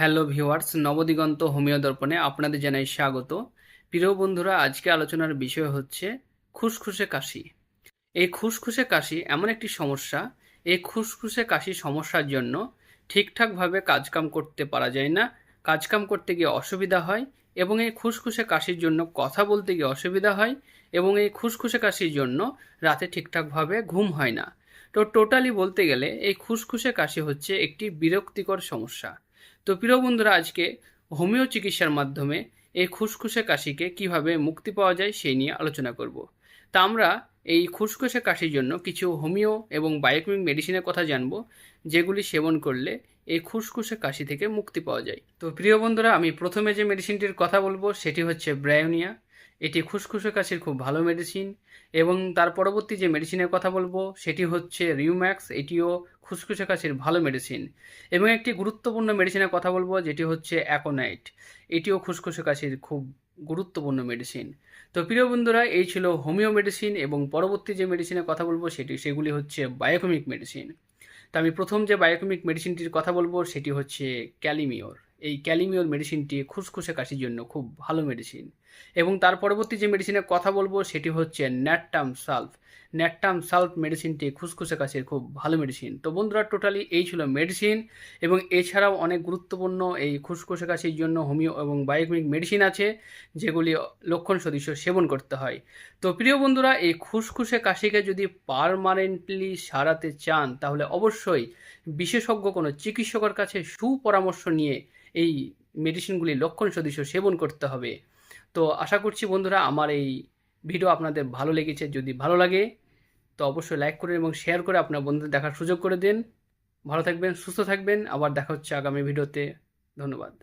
Hello viewers, Nabadiganta homeo দর্পণে আপনাদের জানাই স্বাগত। প্রিয় বন্ধুরা, আজকে আলোচনার বিষয় হচ্ছে খুসখুসে কাশি। এই খুসখুসে কাশি এমন একটি সমস্যা। এই খুসখুসে কাশি সমস্যার জন্য ঠিকঠাকভাবে কাজকাম করতে পারা যায় না। কাজকাম করতে গিয়ে অসুবিধা হয় এবং এই খুসখুসে কাশির জন্য কথা বলতে গিয়ে অসুবিধা হয় এবং এই খুসখুসে কাশির জন্য রাতে ঠিকঠাকভাবে ঘুম হয় না। তো টোটালি বলতে গেলে এই খুসখুসে কাশি হচ্ছে একটি বিরক্তিকর সমস্যা। তো প্রিয় বন্ধুরা, আজকে হোমিও চিকিৎসার মাধ্যমে এই খুসখুসে কাশিকে কীভাবে মুক্তি পাওয়া যায় সেই নিয়ে আলোচনা করব। তা আমরা এই খুসখুসে কাশির জন্য কিছু হোমিও এবং বায়োকেমিক মেডিসিনের কথা জানব, যেগুলি সেবন করলে এই খুসখুসে কাশি থেকে মুক্তি পাওয়া যায়। তো প্রিয় বন্ধুরা, আমি প্রথমে যে মেডিসিনটির কথা বলব, সেটি হচ্ছে ব্রায়োনিয়া। এটি খুসখুসে কাশির খুব ভালো মেডিসিন এবং তার পরবর্তী যে মেডিসিনের কথা বলব, সেটি হচ্ছে রিউম্যাক্স এটিও খুসখুসে কাশির ভালো মেডিসিন এবং একটি গুরুত্বপূর্ণ মেডিসিনের কথা বলব, যেটি হচ্ছে অ্যাকোনাইট এটিও খুসখুসে কাশির খুব গুরুত্বপূর্ণ মেডিসিন তো প্রিয় বন্ধুরা, এই ছিল হোমিও মেডিসিন এবং পরবর্তী যে মেডিসিনের কথা বলব, সেটি, সেগুলি হচ্ছে বায়োকেমিক মেডিসিন তো আমি প্রথম যে বায়োকেমিক মেডিসিনটির কথা বলব, সেটি হচ্ছে ক্যালিমিওর এই ক্যালিমিওর মেডিসিনটি খুসখুসে কাশির জন্য খুব ভালো মেডিসিন এবং তার পরবর্তী যে মেডিসিনের কথা বলব, সেটি হচ্ছে ন্যাটটাম সালফ ন্যাটটাম সালফ মেডিসিনটি খুসখুসে কাশির খুব ভালো মেডিসিন তো বন্ধুরা টোটালি এই ছিল মেডিসিন এবং এছাড়াও অনেক গুরুত্বপূর্ণ এই খুসখুসে কাশির জন্য হোমিও এবং বায়োকেমিক মেডিসিন আছে, যেগুলি লক্ষণ সদৃশ সেবন করতে হয়। তো প্রিয় বন্ধুরা, এই খুসখুসে কাশিকে যদি পারমানেন্টলি সারাতে চান, তাহলে অবশ্যই বিশেষজ্ঞ কোনো চিকিৎসকের কাছে সুপরামর্শ নিয়ে এই মেডিসিনগুলি লক্ষণ সদৃশ সেবন করতে হবে। তো আশা করছি বন্ধুরা আমার এই ভিডিও আপনাদের ভালো লেগেছে। যদি ভালো লাগে, তো অবশ্যই লাইক করে এবং শেয়ার করে আপনার বন্ধুদের দেখার সুযোগ করে দিন। ভালো থাকবেন, সুস্থ থাকবেন। আবার দেখা হচ্ছে আগামী ভিডিওতে। ধন্যবাদ।